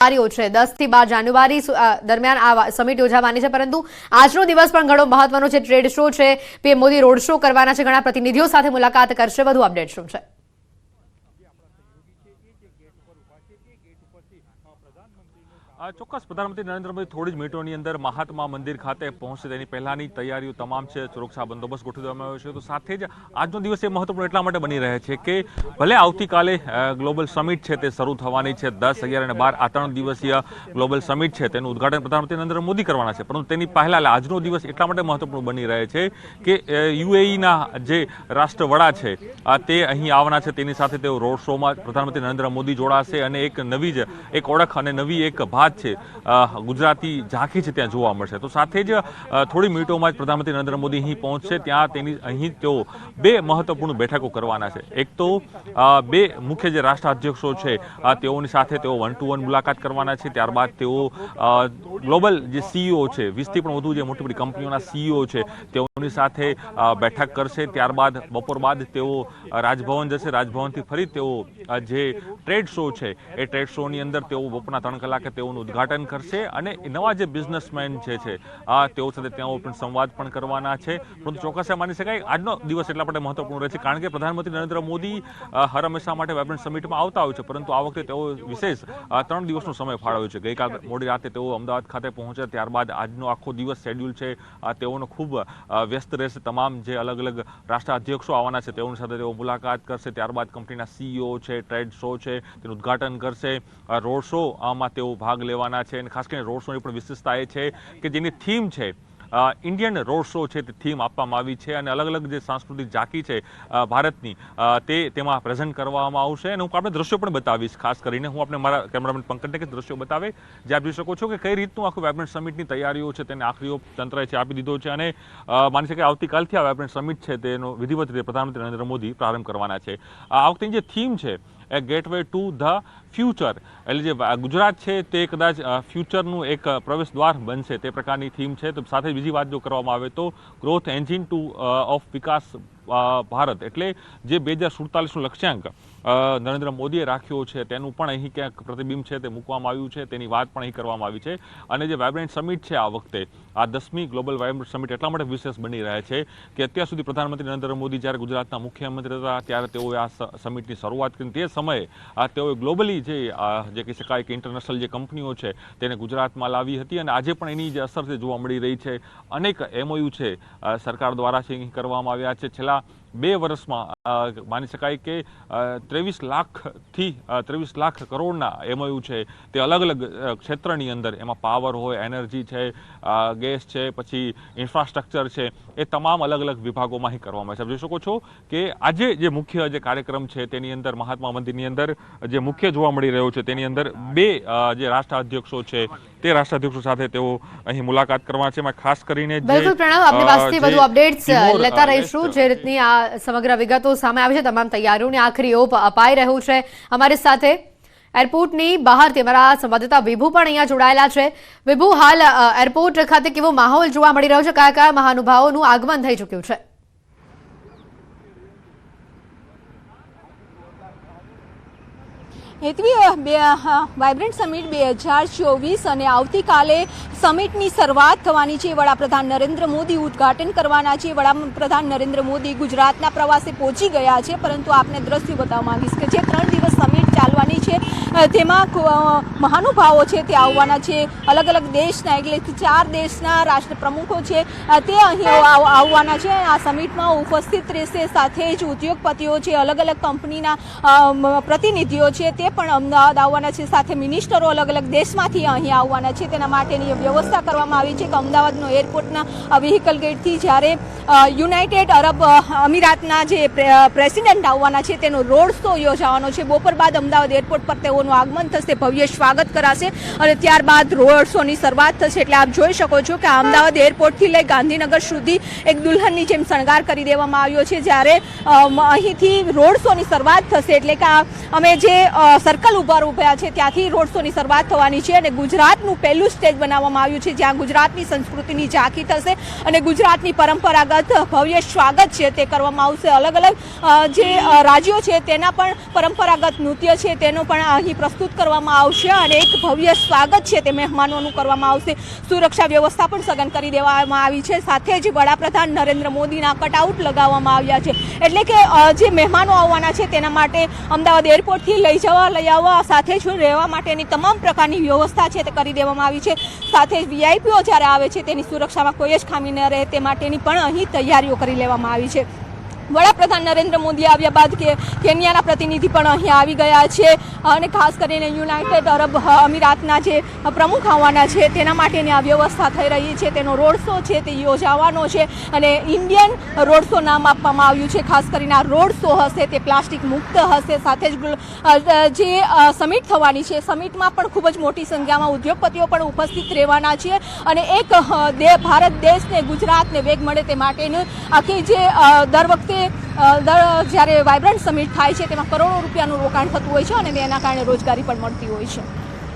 તૈયારીઓ છે. દસથી બાર જાન્યુઆરી દરમિયાન આ સમિટ યોજાવાની છે, પરંતુ આજનો દિવસ પણ ઘણો મહત્વનો છે. ટ્રેડ શો છે. પીએમ મોદી રોડ શો કરવાના છે. ઘણા પ્રતિનિધિઓ સાથે મુલાકાત કરશે. વધુ અપડેટ શું છે? ચોક્કસ પ્રધાનમંત્રી નરેન્દ્ર મોદી થોડી જ મિનિટોની અંદર મહાત્મા મંદિર ખાતે પહોંચશે. તેની પહેલાંની તૈયારીઓ તમામ છે. સુરક્ષા બંદોબસ્ત ગોઠવી દેવામાં આવ્યો છે. તો સાથે જ આજનો દિવસ એ મહત્વપૂર્ણ એટલા માટે બની રહે છે કે ભલે આવતીકાલે ગ્લોબલ સમિટ છે તે શરૂ થવાની છે. દસ, અગિયાર અને બાર આ ત્રણ દિવસીય ગ્લોબલ સમિટ છે તેનું ઉદઘાટન પ્રધાનમંત્રી નરેન્દ્ર મોદી કરવાના છે. પરંતુ તેની પહેલાં આજનો દિવસ એટલા માટે મહત્વપૂર્ણ બની રહે છે કે યુએઈના જે રાષ્ટ્રવડા છે તે અહીં આવવાના છે. તેની સાથે તેઓ રોડ શોમાં પ્રધાનમંત્રી નરેન્દ્ર મોદી જોડાશે અને એક નવી જ, એક ઓળખ અને નવી એક ભાત છે ગુજરાતી ઝાંખી છે ત્યાં જોવા મળશે. તો સાથે જ થોડી મિનિટોમાં જ પ્રધાનમંત્રી નરેન્દ્ર મોદી અહીં પહોંચશે. ત્યાં તેની અહીં તેઓ બે મહત્વપૂર્ણ બેઠકો કરવાના છે. એક તો બે મુખ્ય જે રાષ્ટ્રાધ્યક્ષો છે તેઓની સાથે તેઓ વન ટુ વન મુલાકાત કરવાના છે. ત્યારબાદ તેઓ ગ્લોબલ જે સીઈઓ છે, વીસથી પણ વધુ જે મોટી મોટી કંપનીઓના સીઈઓ છે તેઓની સાથે બેઠક કરશે. ત્યારબાદ, બપોર બાદ તેઓ રાજભવન જશે. રાજભવનથી ફરી તેઓ જે ટ્રેડ શો છે, એ ટ્રેડ શોની અંદર તેઓ બપોરના ત્રણ કલાકે તેઓનું ઉદ્ઘાટન કરશે અને નવા જે બિઝનેસમેન જે છે આ તેઓ સાથે તેઓ પણ સંવાદ પણ કરવાના છે. પરંતુ ચોક્કસ માની શકાય આજનો દિવસ એટલા માટે મહત્વપૂર્ણ રહે છે, કારણ કે પ્રધાનમંત્રી નરેન્દ્ર મોદી હર હંમેશા માટે વાઇબ્રન્ટ સમિટમાં આવતા હોય છે. પરંતુ આ વખતે તેઓ વિશેષ ત્રણ દિવસનો સમય ફાળવ્યો છે. ગઈકાલ મોડી રાતે તેઓ અમદાવાદ ખાતે પહોંચ્યા. ત્યારબાદ આજનો આખો દિવસ શેડ્યુલ છે. તેઓનો ખૂબ વ્યસ્ત રહેશે. તમામ જે અલગ અલગ રાષ્ટ્રાધ્યક્ષો આવવાના છે, તેઓની સાથે તેઓ મુલાકાત કરશે. ત્યારબાદ કંપનીના સીઈઓ છે, ટ્રેડ શો છે, તેનું ઉદ્ઘાટન કરશે. રોડ શો આમાં તેઓ ભાગ લેવાના છે. અને ખાસ કરીને રોડ શોની પણ વિશેષતા એ છે કે જેની થીમ છે ઇન્ડિયન રોડ શો છે તે થીમ આપવામાં આવી છે અને અલગ અલગ જે સાંસ્કૃતિક ઝાંકી છે ભારતની તે તેમાં પ્રેઝન્ટ કરવામાં આવશે. અને હું આપણે દ્રશ્યો પણ બતાવીશ, ખાસ કરીને હું આપણે મારા કેમેરામેન પંકજને કે દ્રશ્યો બતાવે, જે આપ શકો છો કે કઈ રીતનું આખું વેબ્રન્ટ સમિટની તૈયારીઓ છે, તેને આખરીઓ તંત્રએ છે આપી દીધો છે. અને માની માની શકાય આવતીકાલથી આ વેબ્રન્ટ સમિટ છે તેનો વિધિવત રીતે પ્રધાનમંત્રી નરેન્દ્ર મોદી પ્રારંભ કરવાના છે. આ વખતે જે થીમ છે, એ ગેટવે ટુ ધ ફ્યુચર. એટલે જે ગુજરાત છે તે કદાચ ફ્યુચરનું એક પ્રવેશ દ્વાર બનશે તે પ્રકારની થીમ છે. તો સાથે બીજી વાત જો કરવામાં આવે તો growth engine to of Vikas Bharat. એટલે જે બે હજાર સુડતાલીસનું લક્ષ્યાંક નરેન્દ્ર મોદીએ રાખ્યો છે તેનું પણ અહીં ક્યાંક પ્રતિબિંબ છે તે મૂકવામાં આવ્યું છે. તેની વાત પણ અહીં કરવામાં આવી છે. અને જે વાઇબ્રન્ટ સમિટ છે આ વખતે, આ દસમી ગ્લોબલ વાઇબ્રન્ટ સમિટ એટલા માટે વિશેષ બની રહે છે કે અત્યાર સુધી પ્રધાનમંત્રી નરેન્દ્ર મોદી જ્યારે ગુજરાતના મુખ્યમંત્રી હતા ત્યારે તેઓએ આ સમિટની શરૂઆત કરી. તે સમયે, આ તેઓએ ગ્લોબલી જે આ જે કહી શકાય કે ઇન્ટરનેશનલ જે કંપનીઓ છે તેને ગુજરાતમાં લાવી હતી અને આજે પણ એની જે અસર છે જોવા મળી રહી છે. અનેક એમઓયુ છે સરકાર દ્વારા છે કરવામાં આવ્યા છે. છેલ્લા બે વર્ષમાં માની શકાય કે ત્રેવીસ લાખથી ત્રેવીસ લાખ કરોડના એમઓયુ છે. તે અલગ અલગ ક્ષેત્રની અંદર એમાં પાવર હોય એનર્જી છે ગેસ છે પછી ઇન્ફ્રાસ્ટ્રક્ચર છે એ તમામ અલગ અલગ વિભાગોમાં અહીં કરવામાં આવે છે. જોઈ શકો છો કે આજે જે મુખ્ય જે કાર્યક્રમ છે તેની અંદર મહાત્મા મંદિરની અંદર જે મુખ્ય જોવા મળી રહ્યો છે તેની અંદર બે જે રાષ્ટ્રાધ્યક્ષો છે તે રાષ્ટ્રાધ્યક્ષો સાથે તેઓ અહીં મુલાકાત કરવા છે. ખાસ કરીને બિલકુલ પ્રણવ આપની પાસેથી વધુ અપડેટ્સ લેતા રહીશું. જે રીતની આ સમગ્ર વિગતો સામે આવી છે. તમામ તૈયારીઓની આખરી ઓપ અપાઈ રહ્યું છે. અમારી સાથે એરપોર્ટની બહારથી અમારા સંવાદદાતા વિભુ પણ અહીંયા જોડાયેલા છે. વિભુ, હાલ એરપોર્ટ ખાતે કેવો માહોલ જોવા મળી રહ્યો છે? કયા કયા મહાનુભાવોનું આગમન થઈ ચૂક્યું છે? હેતવી બે વાઇબ્રન્ટ સમિટ બે હજાર ચોવીસ અને આવતીકાલે સમિટની શરૂઆત થવાની છે. વડાપ્રધાન નરેન્દ્ર મોદી ઉદ્ઘાટન કરવાના છે. વડાપ્રધાન નરેન્દ્ર મોદી ગુજરાતના પ્રવાસે પહોંચી ગયા છે, પરંતુ આપને દ્રશ્ય બતાવવા માંગીશ કે જે ત્રણ દિવસ ચાલવાની છે. તેમાં મહાનુભાવો છે તે આવવાના છે. અલગ અલગ દેશના, એટલે ચાર દેશના રાષ્ટ્ર પ્રમુખો છે. તે અહીં આવવાના છે. આ સમિટમાં ઉપસ્થિત રહેશે સાથે જ ઉદ્યોગપતિઓ છે, અલગ અલગ કંપનીના પ્રતિનિધિઓ છે તે પણ અમદાવાદ આવવાના છે. સાથે મિનિસ્ટરો અલગ અલગ દેશમાંથી અહીં આવવાના છે. તેના માટેની વ્યવસ્થા કરવામાં આવી છે કે અમદાવાદનો એરપોર્ટના વ્હીકલ ગેટથી જ્યારે યુનાઇટેડ અરબ અમીરાતના જે પ્રેસિડેન્ટ આવવાના છે, તેનો રોડ શો યોજાવાનો છે. બપોર બાદ અમદાવાદ એરપોર્ટ પર તેઓનું આગમન થશે, ભવ્ય સ્વાગત કરાશે અને ત્યારબાદ રોડ શોની શરૂઆત થશે. એટલે આપ જોઈ શકો છો કે અમદાવાદ એરપોર્ટથી લઈ ગાંધીનગર સુધી એક દુલ્હનની જેમ શણગાર કરી દેવામાં આવ્યો છે. જ્યારે અહીંથી રોડ શોની શરૂઆત થશે એટલે કે અમે જે સર્કલ ઊભા છે ત્યાંથી રોડ શોની શરૂઆત થવાની છે અને ગુજરાતનું પહેલું સ્ટેજ બનાવવામાં આવ્યું છે, જ્યાં ગુજરાતની સંસ્કૃતિની ઝાંખી થશે અને ગુજરાતની પરંપરાગત ભવ્ય સ્વાગત છે તે કરવામાં આવશે. અલગ અલગ જે રાજ્યો છે તેના પણ પરંપરાગત નૃત્ય છે તેનો પણ અહીં પ્રસ્તુત કરવામાં આવશે અને એક ભવ્ય સ્વાગત છે તે મહેમાનોનું કરવામાં આવશે. સુરક્ષા વ્યવસ્થા પણ સઘન કરી દેવામાં આવી છે. સાથે જ વડાપ્રધાન નરેન્દ્ર મોદીના કટઆઉટ લગાવવામાં આવ્યા છે. એટલે કે જે મહેમાનો આવવાના છે તેના માટે અમદાવાદ એરપોર્ટથી લઈ જવા, લઈ આવવા, સાથે જ રહેવા માટેની તમામ પ્રકારની વ્યવસ્થા છે તે કરી દેવામાં આવી છે. સાથે જ વીઆઈપીઓ જ્યારે આવે છે તેની સુરક્ષામાં કોઈ જ ખામી ન રહે તે માટેની પણ અહીં તૈયારીઓ કરી લેવામાં આવી છે. વડાપ્રધાન નરેન્દ્ર મોદી આવ્યા બાદ કે કેન્યાના પ્રતિનિધિ પણ અહીં આવી ગયા છે. અને ખાસ કરીને યુનાઇટેડ અરબ અમીરાતના જે પ્રમુખ આવવાના છે, તેના માટેની આ વ્યવસ્થા થઈ રહી છે. તેનો રોડ શો છે, તે યોજાવાનો છે અને ઇન્ડિયન રોડ શો નામ આપવામાં આવ્યું છે. ખાસ કરીને આ રોડ શો હશે, તે પ્લાસ્ટિક મુક્ત હશે. સાથે જ જે સમિટ થવાની છે, સમિટમાં પણ ખૂબ જ મોટી સંખ્યામાં ઉદ્યોગપતિઓ પણ ઉપસ્થિત રહેવાના છે અને એક ભારત દેશને ગુજરાતને વેગ મળે તે માટેનું આખી જે દર વખતે જ્યારે વાઇબ્રન્ટ સમિટ થાય છે, તેમાં કરોડો રૂપિયાનું રોકાણ થતું હોય છે અને તેના કારણે રોજગારી પણ મળતી હોય છે.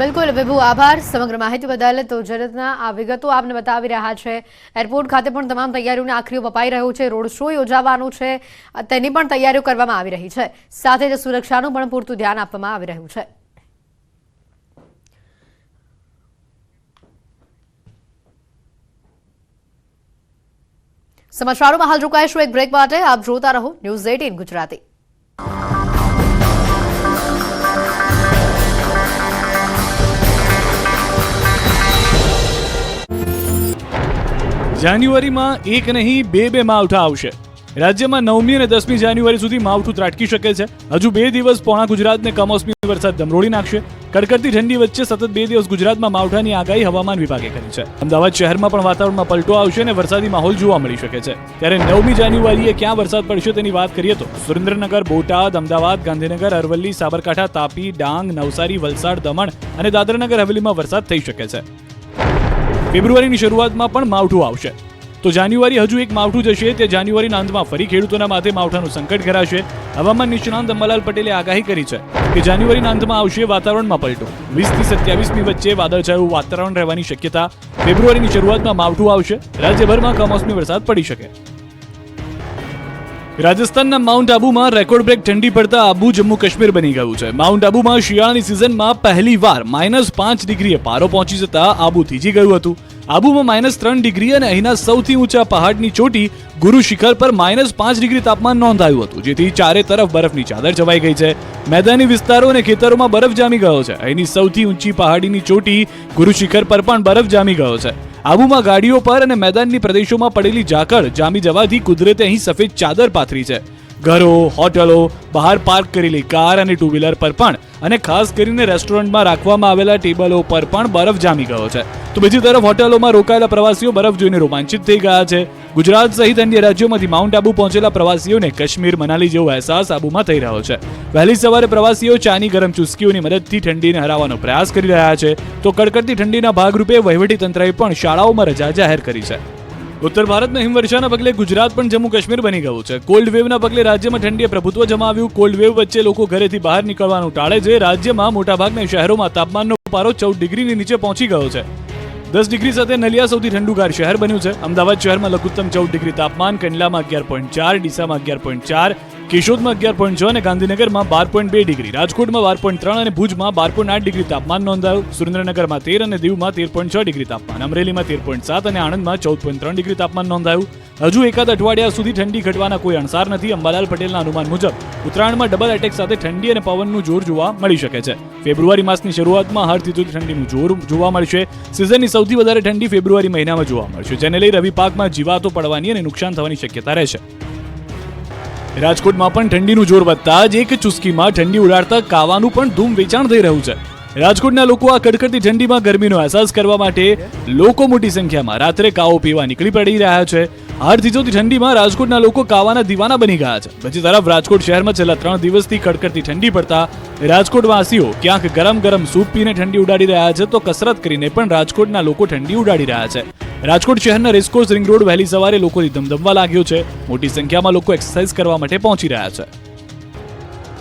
બિલકુલ, વિભુ, આભાર. સમગ્ર માહિતી બદલ તો જરતના આ વિગતો આપને બતાવી રહ્યા છે. એરપોર્ટ ખાતે પણ તમામ તૈયારીઓને આખરીઓ વપાઈ રહ્યું છે. રોડ શો યોજાવાનું છે. તેની પણ તૈયારીઓ કરવામાં આવી રહી છે. સાથે જ સુરક્ષાનું પણ પૂરતું ધ્યાન આપવામાં આવી રહ્યું છે. સમાચારોમાં હાલ રોકાઈશું એક બ્રેક માટે. આપ જોતા રહો ન્યૂઝ એટીન ગુજરાતી. જાન્યુઆરીમાં એક નહીં, બે બે માવઠા આવશે. રાજ્યમાં નવમી અને દસમી જાન્યુઆરી સુધી માવઠું ત્રાટકી શકે છે. હજુ બે દિવસ પોણા ગુજરાતને કમોસમી વરસાદ ધમરોળી નાખશે. કડકડતી ઠંડી વચ્ચે સતત બે દિવસ ગુજરાતમાં માવઠાની આગાહી હવામાન વિભાગે કરી છે. અમદાવાદ શહેરમાં પણ વાતાવરણમાં પલટો આવશે અને વરસાદી માહોલ જોવા મળી શકે છે. ત્યારે નવમી જાન્યુઆરીએ ક્યાં વરસાદ પડશે તેની વાત કરીએ તો સુરેન્દ્રનગર, બોટાદ, અમદાવાદ, ગાંધીનગર, અરવલ્લી, સાબરકાંઠા, તાપી, ડાંગ, નવસારી, વલસાડ, દમણ અને દાદરાનગર હવેલીમાં વરસાદ થઈ શકે છે. ફેબ્રુઆરીની શરૂઆતમાં પણ માવઠું આવશે. તો જાન્યુઆરી હજુ એક માવઠું જશે તે જાન્યુઆરીના અંતમાં ફરી ખેડૂતોના માથે માવઠાનું સંકટ ઘેરાશે. હવામાન નિષ્ણાંત અંબાલાલ પટેલે આગાહી કરી છે કે જાન્યુઆરીના અંતમાં આવશે વાતાવરણમાં પલટો. વીસથી સત્યાવીસમી વચ્ચે વાદળછાયું વાતાવરણ રહેવાની શક્યતા. ફેબ્રુઆરીની શરૂઆતમાં માવઠું આવશે. રાજ્યભરમાં કમોસમી વરસાદ પડી શકે. રાજસ્થાનના માઉન્ટ આબુમાં રેકોર્ડ બ્રેક ઠંડી પડતા આબુ જમ્મુ કાશ્મીર બની ગયું છે. માઉન્ટ આબુમાં શિયાળાની સિઝનમાં પહેલી વાર માઇનસ પાંચ ડિગ્રીએ પારો પહોંચી જતા આબુ થીજી ગયું હતું. આબુમાં માઇનસ ત્રણ ડિગ્રી અને અહીંના સૌથી ઊંચા પહાડની ચોટી ગુરુ શિખર પર માઇનસ પાંચ ડિગ્રી તાપમાન નોંધાયું હતું, જેથી ચારે તરફ બરફની ચાદર છવાઈ ગઈ છે. મેદાની વિસ્તારો અને ખેતરોમાં બરફ જામી ગયો છે. અહીંની સૌથી ઊંચી પહાડીની ચોટી ગુરુ શિખર પર પણ બરફ જામી ગયો છે. આબુમાં ગાડીઓ પર અને મેદાનની પ્રદેશોમાં પડેલી ઝાકળ જામી જવાથી કુદરતે અહીં સફેદ ચાદર પાથરી છે. ઘરો, હોટલો, બહાર પાર્ક કરેલી કાર અને ટુ વ્હીલર પર પણ અને ખાસ કરીને રેસ્ટોરન્ટમાં રાખવામાં આવેલા ટેબલો પર પણ બરફ જામી ગયો છે. તો બીજી તરફ હોટલોમાં રોકાયેલા પ્રવાસીઓ બરફ જોઈને રોમાંચિત થઈ ગયા છે. ગુજરાત સહિત અન્ય રાજ્યોમાંથી માઉન્ટ આબુ પહોંચેલા પ્રવાસીઓને કાશ્મીર, મનાલી જેવો અહેસાસ આબુમાં થઈ રહ્યો છે. વહેલી સવારે પ્રવાસીઓ ચાની ગરમ ચુસ્કીઓની મદદથી ઠંડીને હરાવવાનો પ્રયાસ કરી રહ્યા છે. તો કડકડતી ઠંડીના ભાગરૂપે વહીવટી તંત્રએ પણ શાળાઓમાં રજા જાહેર કરી છે. ઉત્તર ભારતમાં હિમવર્ષાના પગલે ગુજરાત પણ જમ્મુ કાશ્મીર બની ગયું છે. કોલ્ડ વેવના પગલે રાજ્યમાં ઠંડીએ પ્રભુત્વ જમાવ્યું. કોલ્ડ વેવ વચ્ચે લોકો ઘરેથી બહાર નીકળવાનું ટાળે છે. રાજ્યમાં મોટાભાગના શહેરોમાં તાપમાનનો પારો ચૌદ ડિગ્રીની નીચે પહોંચી ગયો છે. દસ ડિગ્રી સાથે નલિયા સૌથી ઠંડુગાર શહેર બન્યું છે. અમદાવાદ શહેરમાં લઘુત્તમ ચૌદ ડિગ્રી તાપમાન, કંડલામાં અગિયાર પોઈન્ટ ચાર, ડીસામાં અગિયાર પોઈન્ટ ચાર કેશોદમાં અગિયાર પોઈન્ટ છ અને ગાંધીનગરમાં બાર પોઈન્ટ બે ડિગ્રી. રાજકોટમાં બાર પોઈન્ટ ત્રણ અને ભુજમાં બાર પોઈન્ટ આઠ ડિગ્રી તાપમાન નોંધાયું. સુરેન્દ્રનગરમાં તેર અને દીવમાં તેર પોઈન્ટ છ ડિગ્રી તાપમાન. અમરેલીમાં તેર પોઈન્ટ સાત અને આણંદમાં ચૌદ પોઈન્ટ ત્રણ ડિગ્રી તાપમાન નોંધાયું. હજુ એકાદ અઠવાડિયા સુધી ઠંડી ઘટવાના કોઈ અણસાર નથી. અંબાલાલ પટેલના અનુમાન મુજબ ઉત્તરાયણમાં ડબલ એટેક સાથે ઠંડી અને પવનનું જોર જોવા મળી શકે છે. ફેબ્રુઆરી માસની શરૂઆતમાં હળથી સુધી ઠંડીનું જોર જોવા મળશે. સિઝનની સૌથી વધારે ઠંડી ફેબ્રુઆરી મહિનામાં જોવા મળશે. જેને લઈ રવિ પાકમાં જીવાતો પડવાની અને નુકસાન થવાની શક્યતા રહેશે. રાજકોટમાં પણ ઠંડીનું જોર વધતા જ એક ચુસ્કીમાં ઠંડી ઉડાડતા કાવાનું પણ ધૂમ વેચાણ થઈ રહ્યું છે. રાજકોટના લોકો આ કડકડતી ઠંડીમાં ગરમીનો અહેસાસ કરવા માટે લોકો મોટી સંખ્યામાં રાત્રે કાવો પીવા નીકળી પડી રહ્યા છે. હાડ થીજોતી ઠંડીમાં રાજકોટના લોકો કાવાના દીવાના બની ગયા છે. બીજી તરફ રાજકોટ શહેરમાં છેલ્લા ત્રણ દિવસથી કડકડતી ઠંડી પડતા રાજકોટવાસીઓ ક્યાંક ગરમ ગરમ સૂપ પીને ઠંડી ઉડાડી રહ્યા છે તો કસરત કરીને પણ રાજકોટના લોકો ઠંડી ઉડાડી રહ્યા છે. રાજકોટ શહેરના રેસકોર્સ રિંગ રોડ વહેલી સવારે લોકોથી ધમધમવા લાગ્યો છે. મોટી સંખ્યામાં લોકો એક્સરસાઇઝ કરવા માટે પહોંચી રહ્યા છે.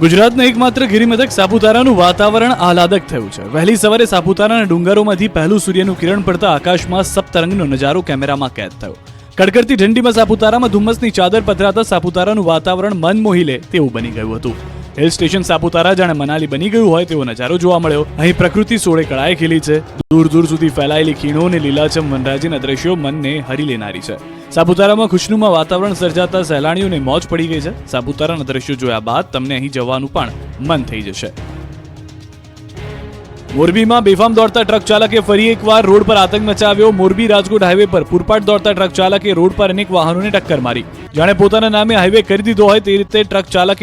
ગુજરાતના એકમાત્ર ગિરિમથક સાપુતારાનું વાતાવરણ આહલાદક થયું છે. વહેલી સવારે સાપુતારાના ડુંગરોમાંથી પહેલું સૂર્યનું કિરણ પડતા આકાશમાં સપ્તરંગનો નજારો કેમેરામાં કેદ થયો. કડકડતી ઠંડીમાં સાપુતારામાં ધુમ્મસની ચાદર પથરાતા સાપુતારાનું વાતાવરણ મન મોહી લે તેવું બની ગયું હતું. હિલ સ્ટેશન સાપુતારા જાણે મનાલી બની ગયું હોય તેવો નજારો જોવા મળ્યો. અહીં પ્રકૃતિ સોળે કળાએ ખીલી છે. દૂર દૂર સુધી ફેલાયેલી ખીણો અને લીલાછમ વનરાજીના દ્રશ્યો મનને હરી લેનારી છે. સાપુતારામાં ખુશનુમા વાતાવરણ સર્જાતા સહેલાણીઓને મોજ પડી ગઈ છે. સાપુતારાના દ્રશ્યો જોયા બાદ તમને અહીં જવાનું પણ મન થઈ જશે. મોરબીમાં બેફામ દોડતા ટ્રક ચાલકે ફરી એકવાર રોડ પર આતંક મચાવ્યો. મોરબી રાજકોટ હાઈવે પર પૂરપાટ દોડતા ટ્રક ચાલકે રોડ પર અનેક વાહનોને ટક્કર મારી. જાણે પોતાના નામે હાઈવે કરી દીધો હોય તે રીતે ટ્રક ચાલકે